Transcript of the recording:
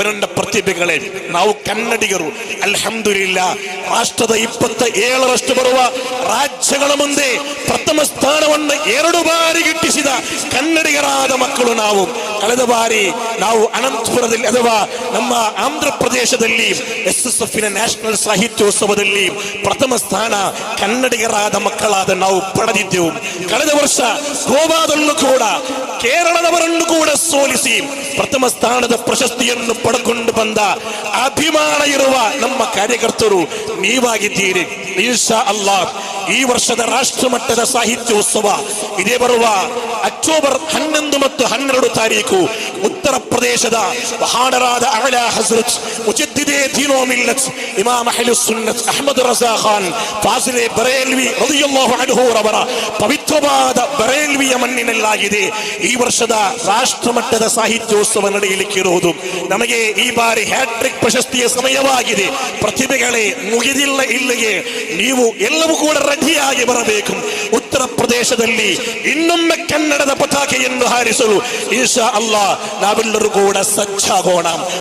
ഒരണ്ട പ്രതിഭകളെ നാവു കന്നടികരു അൽഹംദുലില്ലാ രാഷ്ട്രത ഇപ്പത്തെ ഏഴ് വർഷം ബുവ ಪ್ರಥಮ ಸ್ಥಾನವನ್ನು ಎರಡು ಬಾರಿ ಗಿಟ್ಟಿಸಿದ ಕನ್ನಡಿಗರಾದ ಮಕ್ಕಳು ನಾವು ಕಳೆದ ಬಾರಿ ನಾವು ಅನಂತಪುರದಲ್ಲಿ ಅಥವಾ ನಮ್ಮ ಆಂಧ್ರ ಪ್ರದೇಶದಲ್ಲಿ ಎಸ್ ಎಸ್ ಎಫ್ ನ್ಯಾಷನಲ್ ಸಾಹಿತ್ಯೋತ್ಸವದಲ್ಲಿ ಪ್ರಥಮ ಸ್ಥಾನ ಕನ್ನಡಿಗರಾದ ಮಕ್ಕಳಾದ ನಾವು ಪಡೆದಿದ್ದೆವು ಕಳೆದ ವರ್ಷ ಗೋವಾದಲ್ಲೂ ಕೂಡ ಕೇರಳದವರನ್ನು ಕೂಡ ಸೋಲಿಸಿ ಪ್ರಥಮ ಸ್ಥಾನದ ಪ್ರಶಸ್ತಿಯನ್ನು ಪಡೆದುಕೊಂಡು ಬಂದ ಅಭಿಮಾನ ಇರುವ ನಮ್ಮ ಕಾರ್ಯಕರ್ತರು ನೀವಾಗಿದ್ದೀರಿ ಅಲ್ಲಾ ಈ ವರ್ಷದ ರಾಷ್ಟ್ರಮಟ್ಟದ ಸಾಹಿತ್ಯೋತ್ಸವ ಇದೇ ಬರುವ അക്ടോബർ ഹന്നു മത്ത് ഹന്നരുടെ താരീഖു ഉത്തർപ്രദേശത ബഹാനറാദ അഅല ഹസ്രത് മുജദ്ദിദേ ദീനോ മില്ലത് ഇമാം അഹ്ലു സുന്നത്ത് അഹ്മദ് റസാ ഖാൻ ഫാസിലേ ബറേൽവി റളിയല്ലാഹു അൻഹു റബറ പവിത്രവാദ ബറേൽവി യമന്നിനല്ലാഗിദെ ഈ വർഷത രാഷ്ട്രമട്ടദ സാഹിത്യോത്സവനടയിലേക്ക് ഇരുവതു നമഗെ ഈ ബാരി ഹാട്രിക് പ്രശസ്തിയ സമയവാഗിദെ പ്രതിഭകളെ മുഗിദില്ല ഇല്ലയേ നീവു എല്ലവും കൂടെ റെഡിയായി ബറബേക്കും ഉത്തർപ്രദേശ ಪ್ರದೇಶದಲ್ಲಿ ಇನ್ನೊಮ್ಮೆ ಕನ್ನಡದ ಪತಾಕೆಯನ್ನು ಹಾರಿಸಲು ಈಶಾ ಅಲ್ಲ ನಾವೆಲ್ಲರೂ ಕೂಡ ಸಜ್ಜಾಗೋಣ